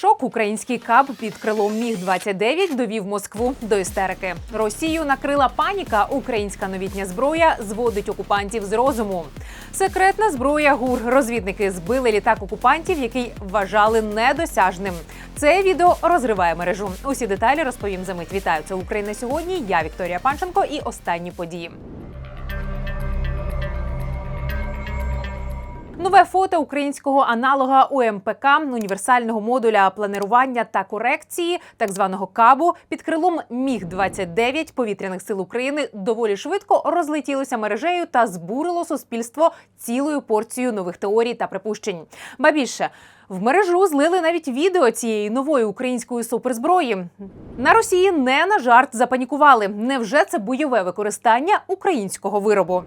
Шок український каб під крилом Міг 29 довів Москву до істерики. Росію накрила паніка. Українська новітня зброя зводить окупантів з розуму. Секретна зброя ГУР. Розвідники збили літак окупантів, який вважали недосяжним. Це відео розриває мережу. Усі деталі розповім за мить. Вітаю це Україна сьогодні. Я Вікторія Панченко і останні події. Нове фото українського аналога УМПК універсального модуля планирування та корекції, так званого КАБу, під крилом Міг 29 повітряних сил України доволі швидко розлетілося мережею та збурило суспільство цілою порцією нових теорій та припущень. Ба більше. В мережу злили навіть відео цієї нової української суперзброї. На Росії не на жарт запанікували. Невже це бойове використання українського виробу?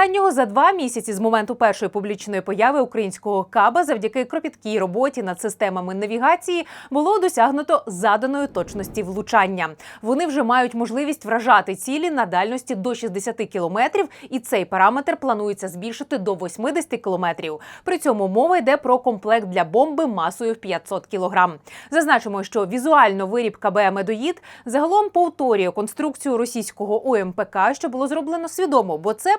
Останнього за два місяці з моменту першої публічної появи українського каба завдяки кропіткій роботі над системами навігації було досягнуто заданої точності влучання. Вони вже мають можливість вражати цілі на дальності до 60 кілометрів, і цей параметр планується збільшити до 80 кілометрів. При цьому мова йде про комплект для бомби масою в 500 кілограм. Зазначимо, що візуально виріб КБ «Медоїд» загалом повторює конструкцію російського ОМПК, що було зроблено свідомо, бо це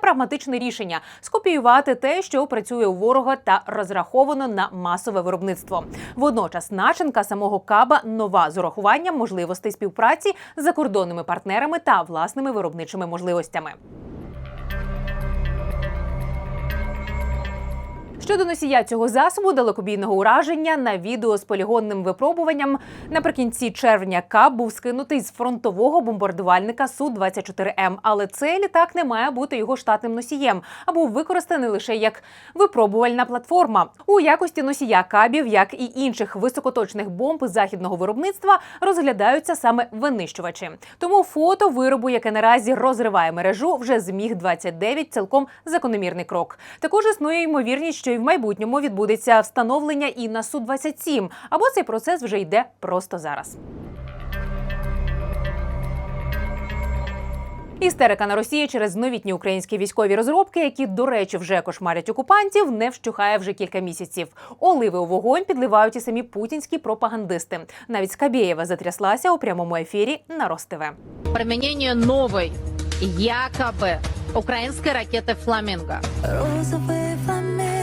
прагматичне рішення скопіювати те, що працює у ворога та розраховано на масове виробництво. Водночас начинка самого каба нова з урахуванням можливостей співпраці з закордонними партнерами та власними виробничими можливостями. Щодо носія цього засобу далекобійного ураження на відео з полігонним випробуванням наприкінці червня КАБ був скинутий з фронтового бомбардувальника су 24 м але цей літак не має бути його штатним носієм, а був використаний лише як випробувальна платформа у якості носія кабів, як і інших високоточних бомб західного виробництва, розглядаються саме винищувачі. Тому фото виробу, яке наразі розриває мережу, вже з міг 29 цілком закономірний крок. Також існує ймовірність, що і в майбутньому відбудеться встановлення і на су 27 або цей процес вже йде просто зараз. Істерика на Росії через новітні українські військові розробки, які, до речі, вже кошмарять окупантів, не вщухає вже кілька місяців. Оливи у вогонь підливають і самі путінські пропагандисти. Навіть Скабєєва затряслася у прямому ефірі на Роств. применение новой, якобы, украинской ракеты «Фламинго». Розовые фламинго,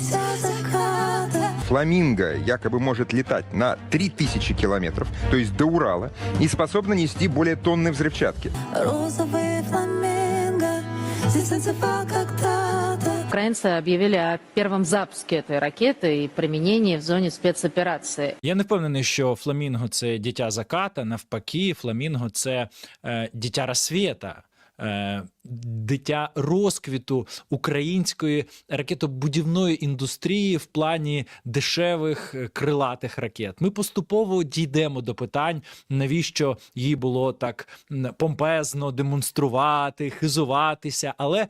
дитя заката. Фламинго якобы может летать на 3000 километров, то есть до Урала, и способна нести более тонны взрывчатки. Розовые фламинго, здесь танцевал когда-то. Украинцы объявили о первом запуске этой ракеты и применении в зоне спецоперации. Я не впевнений, що фламінго це дитя заката. Навпаки, фламінго це е, дитя розсвіта. е, Дитя розквіту української ракетобудівної індустрії в плані дешевих е, крилатих ракет. Ми поступово дійдемо до питань, навіщо їй було так м, помпезно демонструвати, хизуватися. Але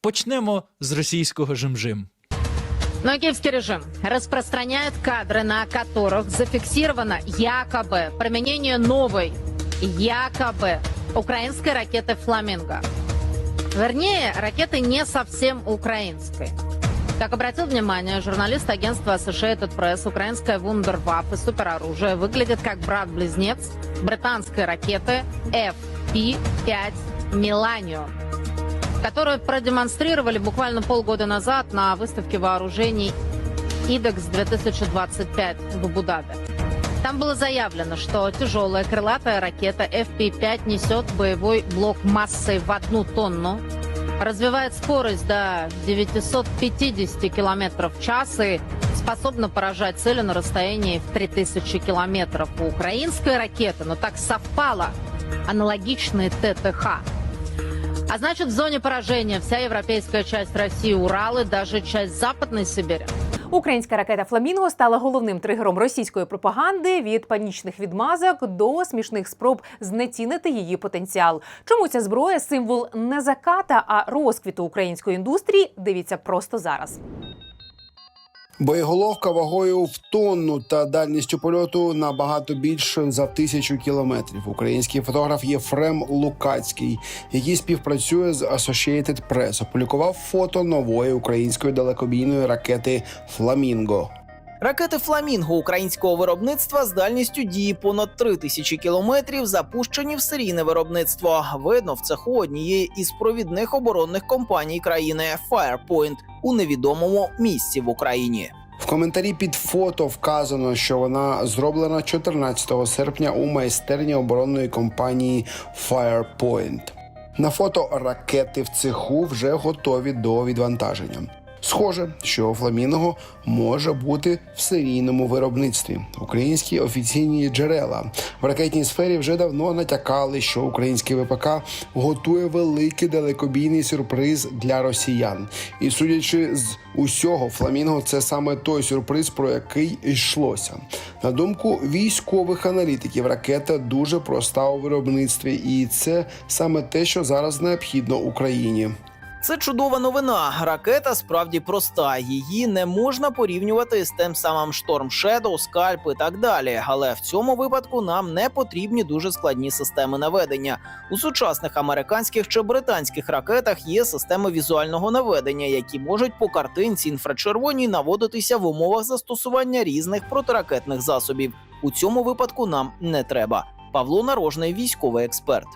почнемо з російського жим-жим. Но киевский режим распространяет кадры, на которых зафиксировано якобы применение новой, якобы украинской ракеты «Фламинго». Вернее, ракеты не совсем украинской. Как обратил внимание журналист агентства Associated Press, украинская вундерваффе супероружие выглядит как брат-близнец британской ракеты FP-5 «Миланио», которую продемонстрировали буквально полгода назад на выставке вооружений ИДЕКС 2025 в Абу-Даби. Там было заявлено, что тяжелая крылатая ракета FP-5 несет боевой блок массой в одну тонну, развивает скорость до 950 км в час и способна поражать цели на расстоянии в 3000 километров. У украинской ракеты, но так совпало, аналогичные ТТХ. А значит, в зоне поражения вся европейская часть России, Урал и даже часть Западной Сибири. Українська ракета Фламінго стала головним тригером російської пропаганди від панічних відмазок до смішних спроб знецінити її потенціал. Чому ця зброя символ не заката, а розквіту української індустрії? Дивіться просто зараз. Боєголовка вагою в тонну та дальністю польоту набагато більше за тисячу кілометрів. Український фотограф Єфрем Лукацький, який співпрацює з Associated Press, опублікував фото нової української далекобійної ракети Фламінго. Ракети Фламінго українського виробництва з дальністю дії понад 3 тисячі кілометрів запущені в серійне виробництво. Видно в цеху однієї із провідних оборонних компаній країни Firepoint у невідомому місці в Україні. В коментарі під фото вказано, що вона зроблена 14 серпня у майстерні оборонної компанії Firepoint. На фото ракети в цеху вже готові до відвантаження. Схоже, що фламінго може бути в серійному виробництві. Українські офіційні джерела в ракетній сфері вже давно натякали, що український ВПК готує великий далекобійний сюрприз для росіян. І судячи з усього, фламінго це саме той сюрприз, про який йшлося. На думку військових аналітиків, ракета дуже проста у виробництві, і це саме те, що зараз необхідно Україні. Це чудова новина. Ракета справді проста. Її не можна порівнювати з тим самим Storm Shadow, Скальп і так далі. Але в цьому випадку нам не потрібні дуже складні системи наведення. У сучасних американських чи британських ракетах є системи візуального наведення, які можуть по картинці інфрачервоній наводитися в умовах застосування різних протиракетних засобів. У цьому випадку нам не треба. Павло Нарожний, військовий експерт.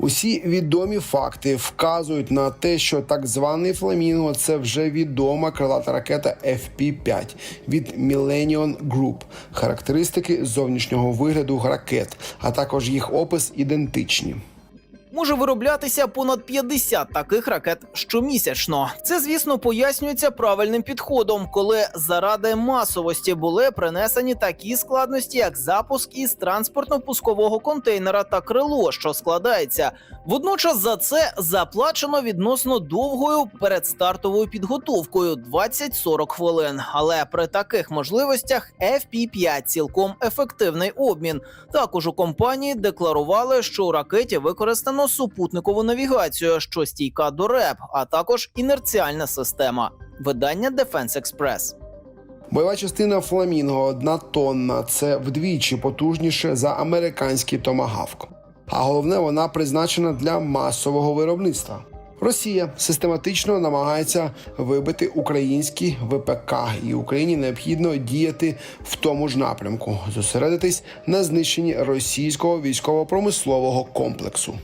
Усі відомі факти вказують на те, що так званий фламінго це вже відома крилата ракета FP-5 від Millennium Group. Характеристики зовнішнього вигляду ракет, а також їх опис ідентичні. Може вироблятися понад 50 таких ракет щомісячно. Це, звісно, пояснюється правильним підходом, коли заради масовості були принесені такі складності, як запуск із транспортно-пускового контейнера та крило, що складається. Водночас за це заплачено відносно довгою передстартовою підготовкою 20-40 хвилин. Але при таких можливостях FP-5 цілком ефективний обмін. Також у компанії декларували, що у ракеті використано супутникову навігацію, що стійка до РЕП, а також інерціальна система. Видання Defense Express. Бойова частина Фламінго одна тонна. Це вдвічі потужніше за американський томагавк. А головне, вона призначена для масового виробництва. Росія систематично намагається вибити українські ВПК, і Україні необхідно діяти в тому ж напрямку, зосередитись на знищенні російського військово-промислового комплексу.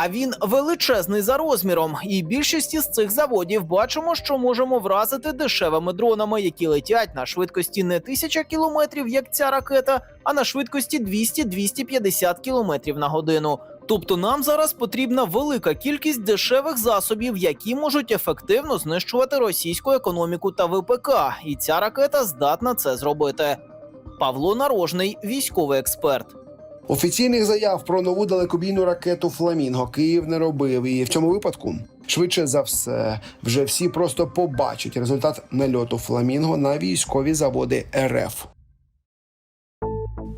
А він величезний за розміром, і більшість із цих заводів бачимо, що можемо вразити дешевими дронами, які летять на швидкості не тисяча кілометрів, як ця ракета, а на швидкості 200-250 кілометрів на годину. Тобто нам зараз потрібна велика кількість дешевих засобів, які можуть ефективно знищувати російську економіку та ВПК, і ця ракета здатна це зробити. Павло Нарожний, військовий експерт. Офіційних заяв про нову далекобійну ракету Фламінго Київ не робив. І в цьому випадку, швидше за все, вже всі просто побачать результат нальоту Фламінго на військові заводи РФ.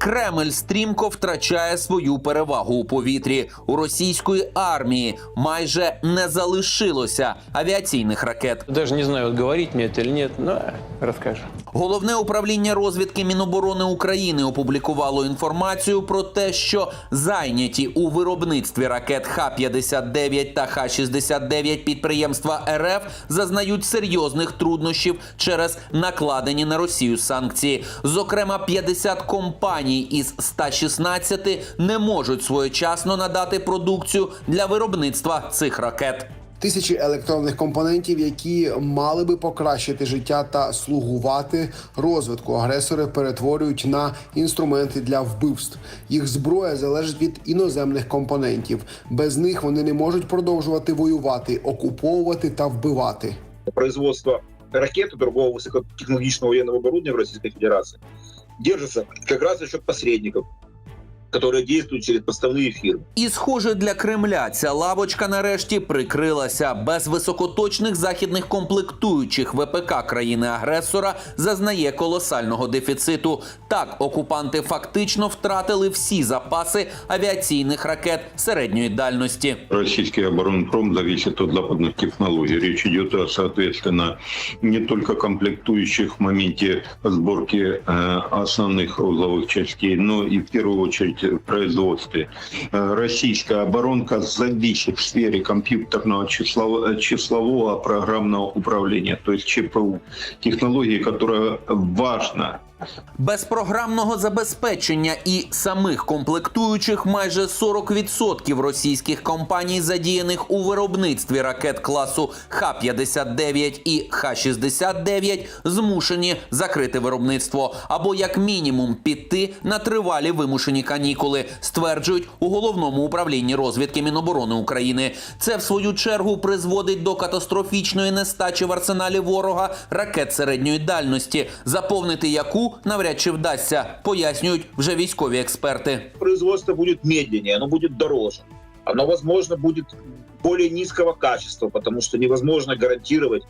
Кремль стрімко втрачає свою перевагу у повітрі. У російської армії майже не залишилося авіаційних ракет. Даже не знаю, говорить это или нет, но э, расскажу. Головне управління розвідки Міноборони України опублікувало інформацію про те, що зайняті у виробництві ракет Х-59 та Х-69 підприємства РФ зазнають серйозних труднощів через накладені на Росію санкції. Зокрема, 50 компаній із 116 не можуть своєчасно надати продукцію для виробництва цих ракет. Тисячі електронних компонентів, які мали би покращити життя та слугувати розвитку. Агресори перетворюють на інструменти для вбивств. Їх зброя залежить від іноземних компонентів. Без них вони не можуть продовжувати воювати, окуповувати та вбивати. производство ракет и другого высокотехнологичного военного оборудования в Российской Федерации держится как раз за счет посредников которые действуют через поставные фирмы. І, схоже, для Кремля ця лавочка нарешті прикрилася. Без високоточних західних комплектуючих ВПК країни-агресора зазнає колосального дефіциту. Так, окупанти фактично втратили всі запаси авіаційних ракет середньої дальності. Российский оборонпром зависит от западных технологий. Речь идет, о, соответственно, не только комплектующих в моменте сборки э, основных узловых частей, но и в первую очередь в производстве. Э, российская оборонка зависит в сфере компьютерного числового, числового программного управления, то есть ЧПУ, технологии, которая важна Без програмного забезпечення і самих комплектуючих майже 40% російських компаній, задіяних у виробництві ракет класу Х-59 і Х-69, змушені закрити виробництво або як мінімум піти на тривалі вимушені канікули, стверджують у головному управлінні розвідки Міноборони України. Це в свою чергу призводить до катастрофічної нестачі в арсеналі ворога ракет середньої дальності, заповнити яку навряд чи вдасться, пояснюють вже військові експерти. Производство буде медленнее, оно буде дороже. Оно, возможно, буде более низкого качества, потому что невозможно гарантировать,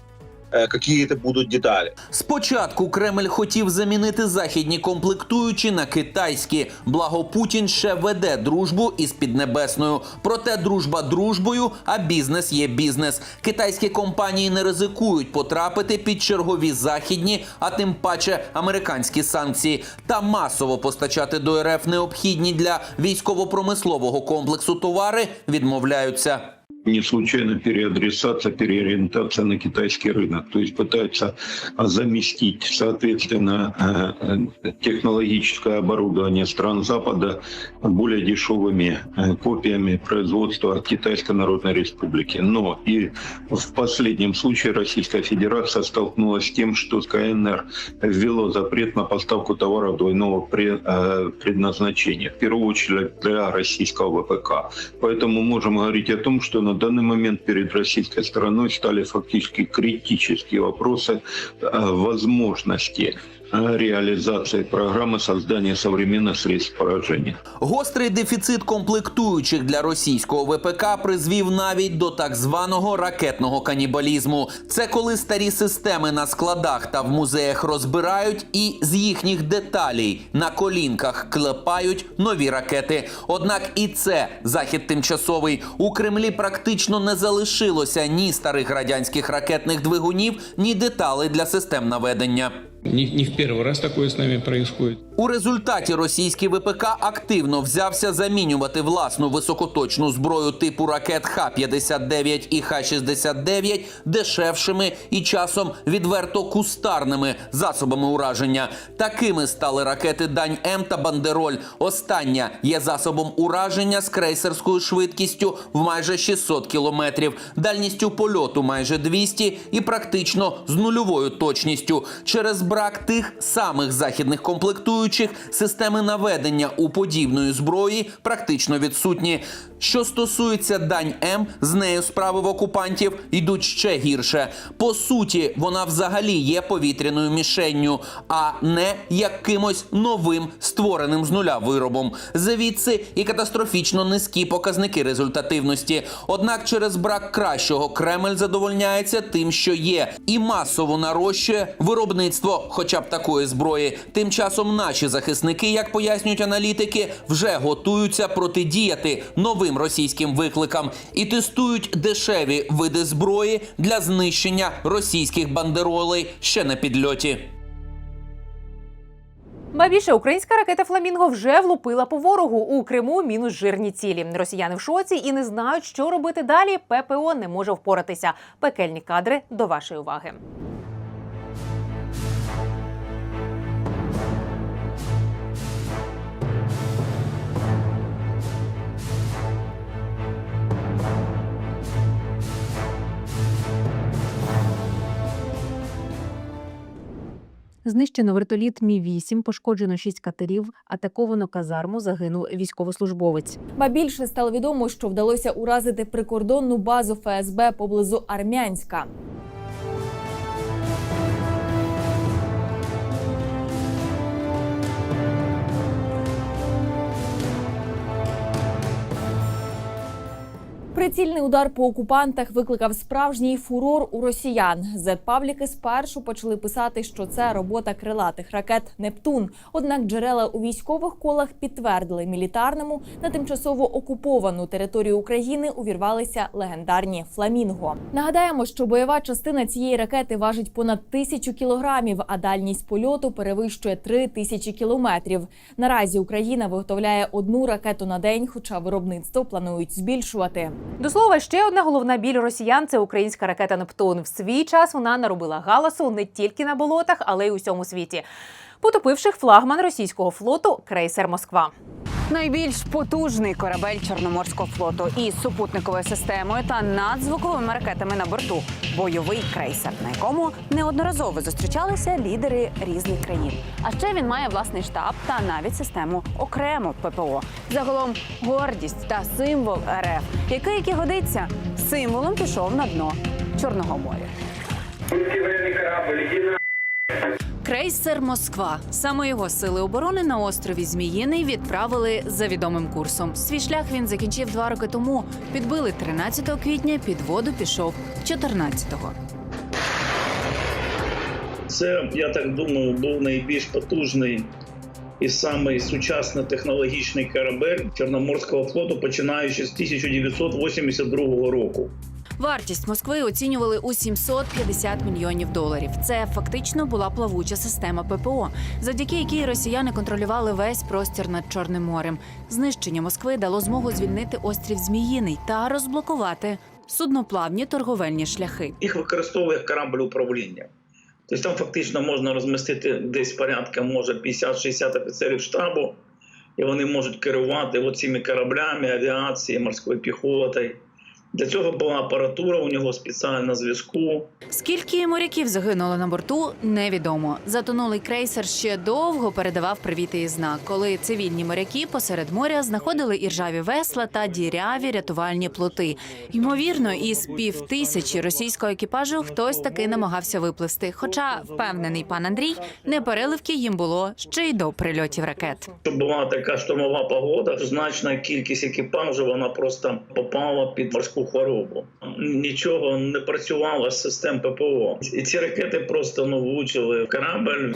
э, какие это будут детали. Спочатку Кремль хотів замінити західні комплектуючі на китайські. Благо Путін ще веде дружбу із Піднебесною. Проте дружба дружбою, а бізнес є бізнес. Китайські компанії не ризикують потрапити під чергові західні, а тим паче американські санкції. Та масово постачати до РФ необхідні для військово-промислового комплексу товари відмовляються. Не случайно переадресация, переориентация на китайский рынок. То есть пытаются а, заместить, соответственно, э, э, технологическое оборудование стран Запада более дешевыми копиями производства Китайской Народной Республики. Но и в последнем случае Российская Федерация столкнулась с тем, что КНР ввело запрет на поставку товаров двойного пре- предназначения, в первую очередь для российского ВПК. Поэтому можем говорить о том, что на данный момент перед российской стороной стали фактически критические вопросы э, возможности э, реализации программы создания современных средств поражения. Гострий дефіцит комплектуючих для російського ВПК призвів навіть до так званого ракетного канібалізму. Це коли старі системи на складах та в музеях розбирають і з їхніх деталей на колінках клепають нові ракети. Однак і це захід тимчасовий. У Кремлі практично не залишилося ні старих радянських ракетних двигунів, ні деталей для систем наведення. Не, не в первый раз такое с нами происходит. У результаті російський ВПК активно взявся замінювати власну високоточну зброю типу ракет Х-59 і Х-69 дешевшими і часом відверто кустарними засобами ураження. Такими стали ракети Дань М та Бандероль. Остання є засобом ураження з крейсерською швидкістю в майже 600 кілометрів, дальністю польоту майже 200 і практично з нульовою точністю. Через брак тих самих західних комплектуючих системи наведення у подібної зброї практично відсутні. Що стосується дань М, з нею справи в окупантів йдуть ще гірше. По суті, вона взагалі є повітряною мішенню, а не якимось новим створеним з нуля виробом. Звідси і катастрофічно низькі показники результативності. Однак через брак кращого Кремль задовольняється тим, що є, і масово нарощує виробництво, хоча б такої зброї. Тим часом наші захисники, як пояснюють аналітики, вже готуються протидіяти новим російським викликам і тестують дешеві види зброї для знищення російських бандеролей ще на підльоті. Ба більше українська ракета Фламінго вже влупила по ворогу у Криму. Мінус жирні цілі. Росіяни в шоці і не знають, що робити далі. ППО не може впоратися. Пекельні кадри до вашої уваги. Знищено вертоліт Мі 8 пошкоджено 6 катерів, атаковано казарму, загинув військовослужбовець. Ба більше стало відомо, що вдалося уразити прикордонну базу ФСБ поблизу Армянська. Прицільний удар по окупантах викликав справжній фурор у росіян. Зет-пабліки спершу почали писати, що це робота крилатих ракет Нептун. Однак джерела у військових колах підтвердили мілітарному на тимчасово окуповану територію України увірвалися легендарні фламінго. Нагадаємо, що бойова частина цієї ракети важить понад тисячу кілограмів, а дальність польоту перевищує три тисячі кілометрів. Наразі Україна виготовляє одну ракету на день, хоча виробництво планують збільшувати. До слова, ще одна головна біль росіян це українська ракета Нептун. В свій час вона наробила галасу не тільки на болотах, але й у всьому світі, потопивши флагман російського флоту крейсер Москва. Найбільш потужний корабель Чорноморського флоту із супутниковою системою та надзвуковими ракетами на борту. Бойовий крейсер, на якому неодноразово зустрічалися лідери різних країн. А ще він має власний штаб та навіть систему окремо ППО. Загалом гордість та символ РФ, який як і годиться, символом пішов на дно Чорного моря. Крейсер Москва. Саме його сили оборони на острові Зміїний відправили за відомим курсом. Свій шлях він закінчив два роки тому. Підбили 13 квітня. Під воду пішов 14-го. Це, я так думаю, був найбільш потужний і самий сучасно технологічний корабель Чорноморського флоту, починаючи з 1982 року. Вартість Москви оцінювали у 750 мільйонів доларів. Це фактично була плавуча система ППО, завдяки якій росіяни контролювали весь простір над Чорним морем. Знищення Москви дало змогу звільнити острів Зміїний та розблокувати судноплавні торговельні шляхи. Їх використовує корабль управління. Тобто там фактично можна розмістити десь порядка, може 50-60 офіцерів штабу, і вони можуть керувати цими кораблями, авіацією, морською піхотою. Для цього була апаратура у нього спеціальна зв'язку. Скільки моряків загинуло на борту, невідомо. Затонулий крейсер ще довго передавав привіти і знак, коли цивільні моряки посеред моря знаходили іржаві весла та діряві рятувальні плоти. Ймовірно, із пів тисячі російського екіпажу хтось таки намагався випливсти. Хоча впевнений пан Андрій, непереливки їм було ще й до прильотів ракет. Щоб була така штормова погода, значна кількість екіпажу вона просто попала під морську хворобу. Нічого не працювало з систем ППО. І ці ракети просто ну влучили в корабль.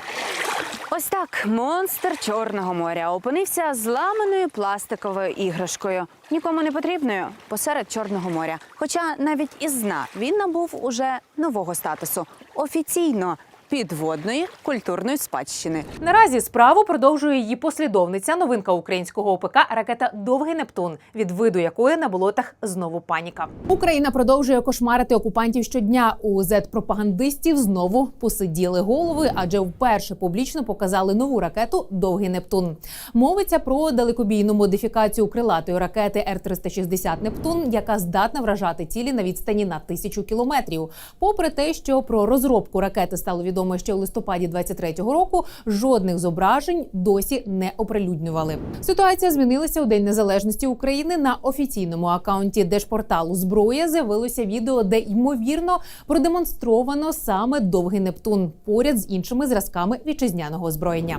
Ось так монстр Чорного моря опинився зламаною пластиковою іграшкою, нікому не потрібною посеред Чорного моря. Хоча навіть із дна він набув уже нового статусу офіційно підводної культурної спадщини. Наразі справу продовжує її послідовниця, новинка українського ОПК ракета Довгий Нептун, від виду якої на болотах знову паніка. Україна продовжує кошмарити окупантів щодня. У зет-пропагандистів знову посиділи голови, адже вперше публічно показали нову ракету Довгий Нептун. Мовиться про далекобійну модифікацію крилатої ракети Р-360 Нептун, яка здатна вражати цілі на відстані на тисячу кілометрів. Попри те, що про розробку ракети стало відомо ще у листопаді 23-го року, жодних зображень досі не оприлюднювали. Ситуація змінилася у День Незалежності України. На офіційному акаунті держпорталу зброя з'явилося відео, де ймовірно продемонстровано саме довгий Нептун поряд з іншими зразками вітчизняного озброєння.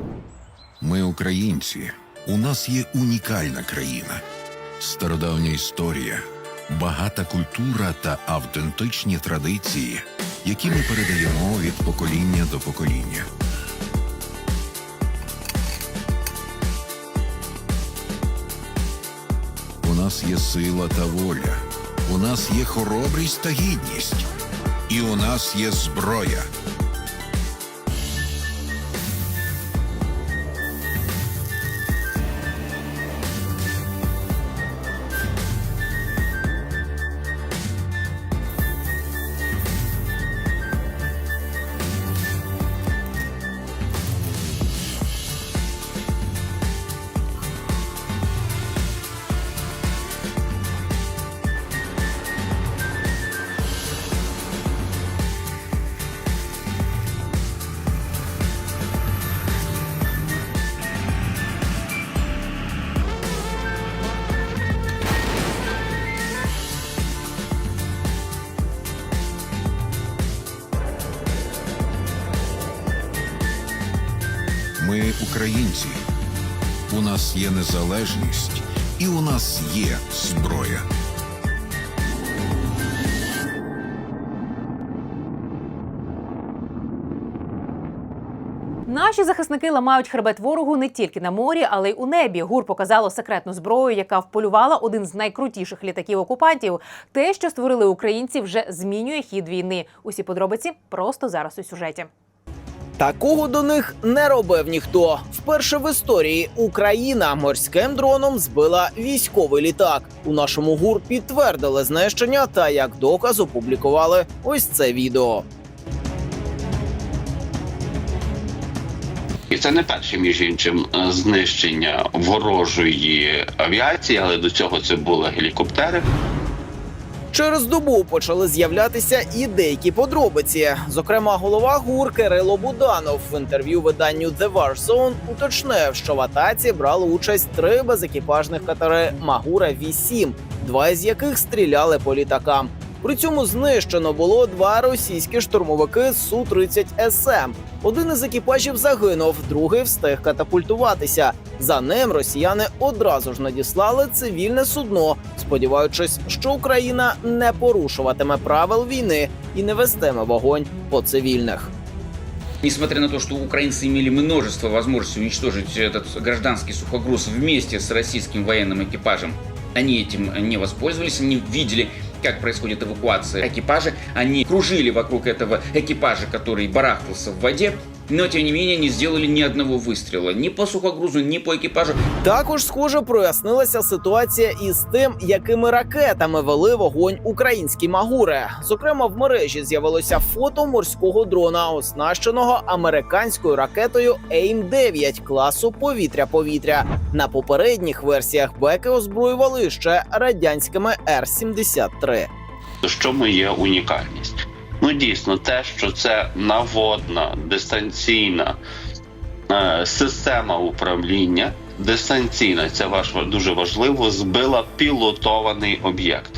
Ми українці. У нас є унікальна країна, стародавня історія, багата культура та автентичні традиції, які ми передаємо від покоління до покоління. У нас є сила та воля, у нас є хоробрість та гідність, і у нас є зброя. Ми українці. У нас є незалежність і у нас є зброя. Наші захисники ламають хребет ворогу не тільки на морі, але й у небі. ГУР показало секретну зброю, яка вполювала один з найкрутіших літаків окупантів. Те, що створили українці, вже змінює хід війни. Усі подробиці просто зараз у сюжеті. Такого до них не робив ніхто. Вперше в історії Україна морським дроном збила військовий літак. У нашому гур підтвердили знищення та як доказ опублікували ось це відео. І це не перше, між іншим, е, знищення ворожої авіації, але до цього це були гелікоптери. Через добу почали з'являтися і деякі подробиці. Зокрема, голова ГУР Кирило Буданов в інтерв'ю виданню The War уточнив, що в атаці брали участь три безекіпажних катери Магура 8 два із яких стріляли по літакам. При цьому знищено було два російські штурмовики су 30 СМ. Один із екіпажів загинув, другий встиг катапультуватися. За ним росіяни одразу ж надіслали цивільне судно, сподіваючись, що Україна не порушуватиме правил війни і не вестиме вогонь по цивільних. Несмотря на то, что украинцы имели множество возможностей уничтожить этот гражданский сухогруз вместе с российским военным экипажем, они этим не воспользовались, они видели, как происходит эвакуация экипажа, они кружили вокруг этого экипажа, который барахтался в воде, но тем не менее не сделали ни одного выстрела ни по сухогрузу, ни по экипажу. Також, схоже, прояснилася ситуація із тим, якими ракетами вели вогонь українські магури. Зокрема, в мережі з'явилося фото морського дрона, оснащеного американською ракетою AIM-9 класу повітря-повітря. На попередніх версіях беки озброювали ще радянськими Р-73. Що ми є унікальність? Ну дійсно, те, що це наводна дистанційна е, система управління. Дистанційна, це ваш дуже важливо, збила пілотований об'єкт.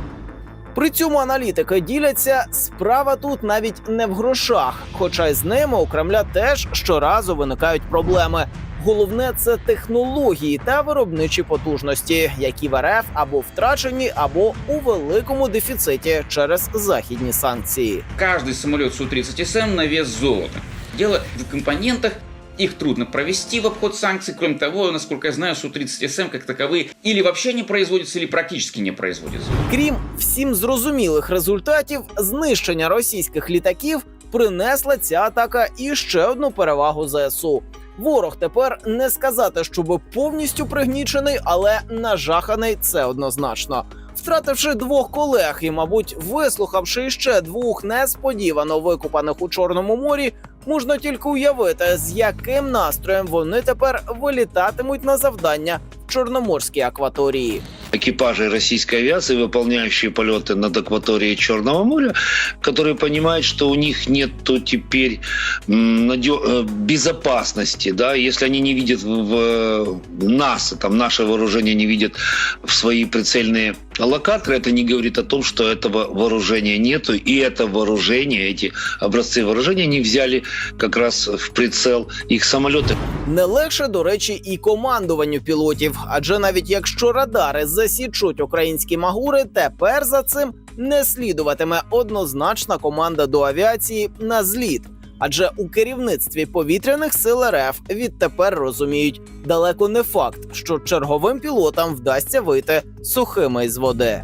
При цьому аналітики діляться, справа тут навіть не в грошах, хоча й з ними у Кремля теж щоразу виникають проблеми. Головне це технології та виробничі потужності, які в РФ або втрачені, або у великому дефіциті через західні санкції. Каждый самолет Су-30СМ на вес золота. Дело в компонентах, их трудно провести в обход санкций. Кроме того, насколько я знаю, Су-30СМ как таковые или вообще не производятся, или практически не производятся. Крім всім зрозумілих результатів, знищення російських літаків принесла ця атака і ще одну перевагу ЗСУ. Ворог тепер не сказати, щоб повністю пригнічений, але нажаханий це однозначно. Втративши двох колег і, мабуть, вислухавши ще двох несподівано викупаних у Чорному морі, можна тільки уявити, з яким настроєм вони тепер вилітатимуть на завдання в Чорноморській акваторії. экипажей российской авиации, выполняющие полеты над акваторией Черного моря, которые понимают, что у них нет теперь м, надё- э, безопасности, да, если они не видят в в нас, там наше вооружение не видят в свои прицельные локаторы, это не говорит о том, что этого вооружения нету, и это вооружение, эти образцы вооружения не взяли как раз в прицел их самолеты. Не легше, до речі, і командуванню пілотів, адже навіть якщо радари засічуть українські магури, тепер за цим не слідуватиме однозначна команда до авіації на зліт. Адже у керівництві повітряних сил РФ відтепер розуміють, далеко не факт, що черговим пілотам вдасться вийти сухими із води.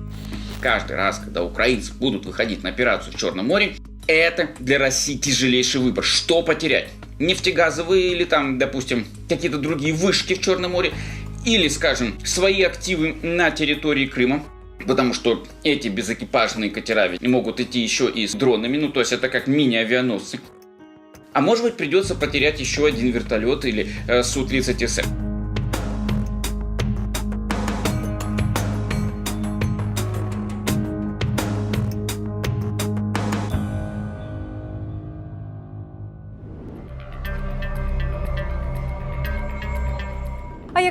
Каждый раз, когда украинцы будут выходить на операцию в Черном море, это для России тяжелейший выбор. Что потерять? Нефтегазовые или там, допустим, какие-то другие вышки в Черном море, или, скажем, свои активы на территории Крыма, потому что эти безэкипажные катера ведь могут идти еще и с дронами, ну то есть это как мини-авианосцы. А может быть придется потерять еще один вертолет или э, Су-30СМ. А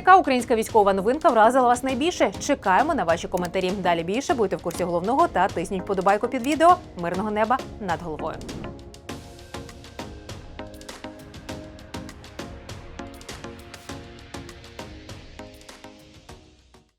яка українська військова новинка вразила вас найбільше? Чекаємо на ваші коментарі. Далі більше будьте в курсі головного та тисніть подобайку під відео. Мирного неба над головою.